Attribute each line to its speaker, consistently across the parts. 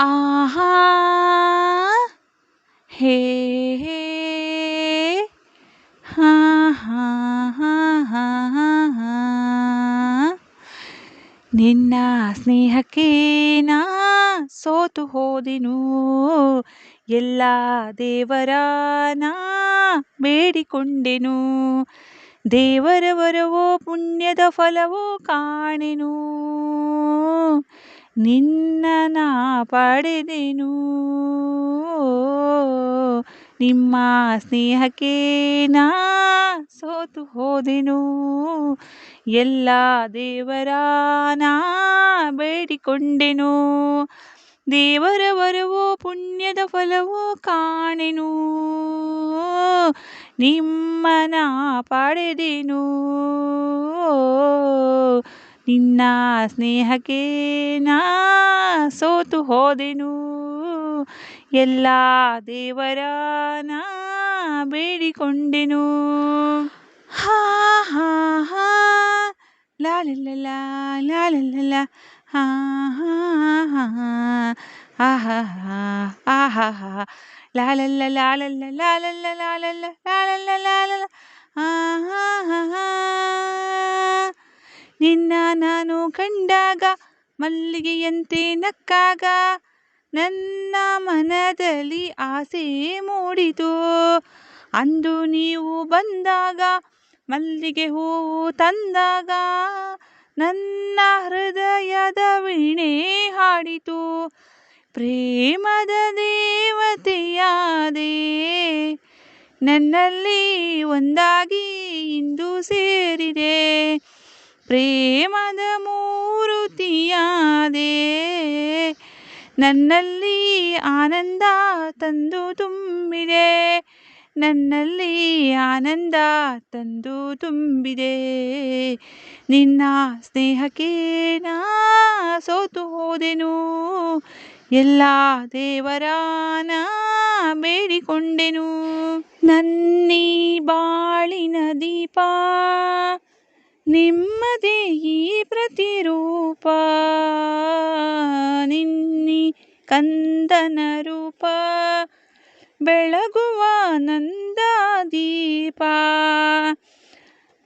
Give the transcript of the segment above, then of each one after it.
Speaker 1: ಆಹಾ, ಹೇ ಹೇ, ಹಾ ಹಾ ಹಾ ನಿನ್ನ ಸ್ನೇಹಕ್ಕೆ ನಾ ಸೋತು ಹೋದೆನು. ಎಲ್ಲ ದೇವರ ನಾ ಬೇಡಿಕೊಂಡೆನು. ದೇವರ ವರವೋ ಪುಣ್ಯದ ಫಲವೋ ಕಾಣೆನು. ನಿನ್ನ ನಾ ಪಡೆದೆನು. ನಿಮ್ಮ ಸ್ನೇಹಕ್ಕೆ ನಾ ಸೋತು ಹೋದೆನು. ಎಲ್ಲ ದೇವರ ನಾ ಬೇಡಿಕೊಂಡೆನು. ದೇವರ ವರವೋ ಪುಣ್ಯದ ಫಲವೋ ಕಾಣೆನು. ನಿಮ್ಮನ ಪಡೆದೆನು. ನಿನ್ನ ಸ್ನೇಹಕ್ಕೆ ನಾ ಸೋತು ಹೋದೆನು ಎಲ್ಲ ದೇವರ ನಾ ಬೇಡಿಕೊಂಡೆನು ಹಾ ಹಾ ಹಾ ಲಾಲಲ್ಲ ಲಾಲಲ್ಲ ಹಾ ಹಾ ಹಾ ಆಹಾ ಆಹಾ ಲಾಲಲ್ಲ ಲಾಲಲ್ಲ ಲಾಲಲ್ಲ ಲಾಲಲ್ಲ ಲಾಲಲ್ಲ ಲಾಲಲ್ಲ ಹಾ ಹಾ ನಿನ್ನ ನಾನು ಕಂಡಾಗ ಮಲ್ಲಿಗೆಯಂತೆ ನಕ್ಕಾಗ ನನ್ನ ಮನದಲ್ಲಿ ಆಸೆ ಮೂಡಿತು. ಅಂದು ನೀವು ಬಂದಾಗ, ಮಲ್ಲಿಗೆ ಹೂವು ತಂದಾಗ ನನ್ನ ಹೃದಯದ ವೀಣೆ ಹಾಡಿತು. ಪ್ರೇಮದ ದೇವತೆಯಾದೆ, ನನ್ನಲ್ಲಿ ಒಂದಾಗಿ ಇಂದು ಸೇರಿದೆ. ಪ್ರೇಮದ ಮೂರುತಿಯಾದೆ ನನ್ನಲ್ಲಿ ಆನಂದ ತಂದು ತುಂಬಿದೆ. ನನ್ನಲ್ಲಿ ಆನಂದ ತಂದು ತುಂಬಿದೆ. ನಿನ್ನ ಸ್ನೇಹಕ್ಕೆ ನಾ ಸೋತು ಹೋದೆನು. ಎಲ್ಲ ದೇವರಾನ ಬೇಡಿಕೊಂಡೆನು. ನನ್ನೀ ಬಾಳಿನ ದೀಪ ನಿಮ್ಮದೇ ಪ್ರತಿರೂಪ. ನಿನ್ನಿ ಕಂದನ ರೂಪ. ಬೆಳಗುವ ನಂದ ದೀಪ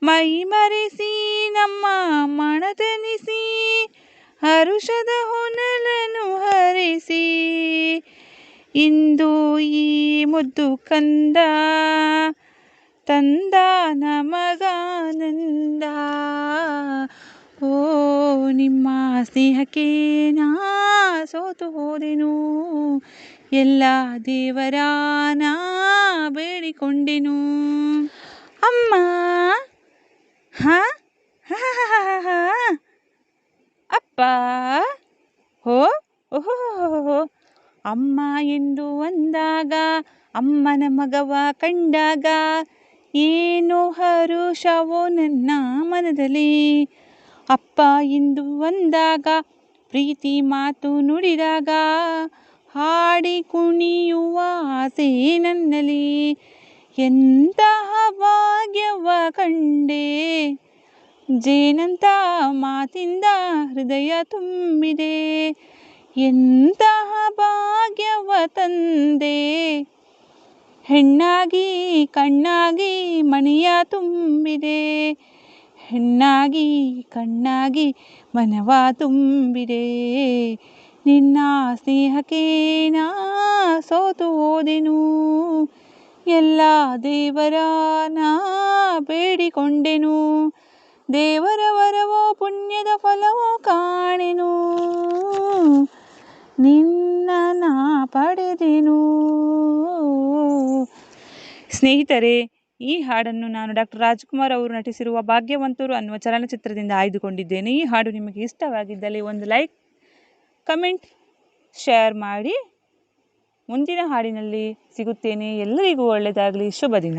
Speaker 1: ಮೈಮರೆಸಿ ನಮ್ಮ ಮಣತನಿಸಿ. ಹರುಷದ ಹೊನಲನ್ನು ಹರಿಸಿ. ಇಂದು ಈ ಮುದ್ದು ಕಂದ. ತಂದ ನಮಗಾನಂದ. ಓ, ನಿಮ್ಮ ಸ್ನೇಹಕ್ಕೆ ನಾ ಸೋತು ಹೋದೆನು. ಎಲ್ಲ ದೇವರ ನಾ ಬೇಡಿಕೊಂಡೆನು. ಅಮ್ಮ, ಹಾ? ಅಪ್ಪ, ಹೋ ಓಹೋ ಅಮ್ಮ ಎಂದು ಅಂದಾಗ, ಅಮ್ಮನ ಮಗವ ಕಂಡಾಗ ಏನು ಹರುಷವೋ ನನ್ನ ಮನದಲ್ಲಿ. ಅಪ್ಪ ಇಂದು ಅಂದಾಗ ಪ್ರೀತಿ ಮಾತು ನುಡಿದಾಗ, ಹಾಡಿ ಕುಣಿಯುವ ಆಸೆ ನನ್ನಲ್ಲಿ. ಎಂತಹ ಭಾಗ್ಯವ ಕಂಡೆ? ಜೇನಂತ ಮಾತಿಂದ ಹೃದಯ ತುಂಬಿದೆ. ಎಂತಹ ಭಾಗ್ಯವ ತಂದೆ? ಹೆಣ್ಣಾಗಿ, ಕಣ್ಣಾಗಿ ಮನೆಯ ತುಂಬಿದೆ. ಹೆಣ್ಣಾಗಿ, ಕಣ್ಣಾಗಿ ಮನವ ತುಂಬಿದೆ. ನಿನ್ನ ಸ್ನೇಹಕ್ಕೆ ನಾ ಸೋತು ಹೋದೆನು. ಎಲ್ಲ ದೇವರ ನಾ ಬೇಡಿಕೊಂಡೆನು. ದೇವರ ವರವೋ ಪುಣ್ಯದ ಫಲವೋ ಕಾಣೆನು. ನಿನ್ನ ನಾ ಪಡೆದೆನು. ಸ್ನೇಹಿತರೆ, ಈ ಹಾಡನ್ನು ನಾನು ಡಾಕ್ಟರ್ ರಾಜ್ಕುಮಾರ್ ಅವರು ನಟಿಸಿರುವ ಭಾಗ್ಯವಂತರು ಅನ್ನುವ ಚಲನಚಿತ್ರದಿಂದ ಆಯ್ದುಕೊಂಡಿದ್ದೇನೆ. ಈ ಹಾಡು ನಿಮಗೆ ಇಷ್ಟವಾಗಿದ್ದಲ್ಲಿ ಒಂದು ಲೈಕ್, ಕಮೆಂಟ್, ಶೇರ್ ಮಾಡಿ. ಮುಂದಿನ ಹಾಡಿನಲ್ಲಿ ಸಿಗುತ್ತೇನೆ. ಎಲ್ಲರಿಗೂ ಒಳ್ಳೆಯದಾಗಲಿ. ಶುಭ ದಿನ.